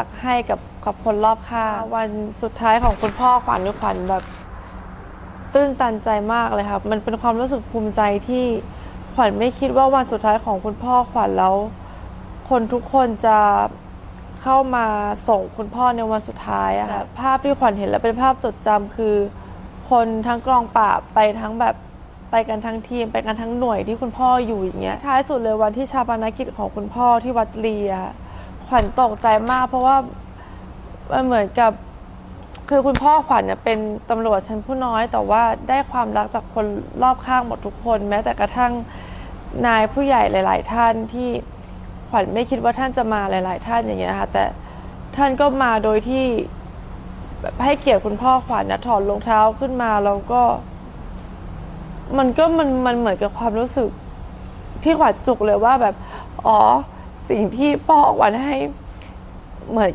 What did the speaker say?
ฝากให้กับกับคนรอบข้างวันสุดท้ายของคุณพ่อขวัญนี่ขวัญแบบ ตื้นตันใจมากเลยครับ มันเป็นความรู้สึกภูมิใจที่ขวัญไม่คิดว่าวันสุดท้ายของคุณพ่อขวัญแล้ว คนทุกคนจะเข้ามาส่งคุณพ่อในวันสุดท้ายอะค่ะภาพที่ขวัญเห็นแล้วเป็นภาพจดจำคือ คนทั้งกองปราบไปทั้งแบบไปกันทั้งทีมไปกันทั้งหน่วยที่คุณพ่ออยู่อย่างเงี้ยท้ายสุดเลยวันที่ชาปนกิจของคุณพ่อที่วัดลีอะค่ะ ขวัญตกใจมาก เพราะว่ามันเหมือนกับ คือคุณพ่อขวัญเนี่ยเป็นตำรวจชั้นผู้น้อย แต่ว่าได้ความรักจากคนรอบข้างหมดทุกคน แม้แต่กระทั่งนายผู้ใหญ่หลาย ๆ ท่านที่ขวัญไม่คิดว่าท่านจะมาหลาย ๆ ท่านอย่างเงี้ยค่ะแต่ท่านก็มาโดยที่แบบให้เกียรติคุณพ่อขวัญนะถอดรองเท้าขึ้นมาแล้วก็ มันก็มันมันเหมือนกับความรู้สึกที่ขวัญจุกเลยว่าแบบ อ๋อ สิ่งที่พ่อวันให้เหมือน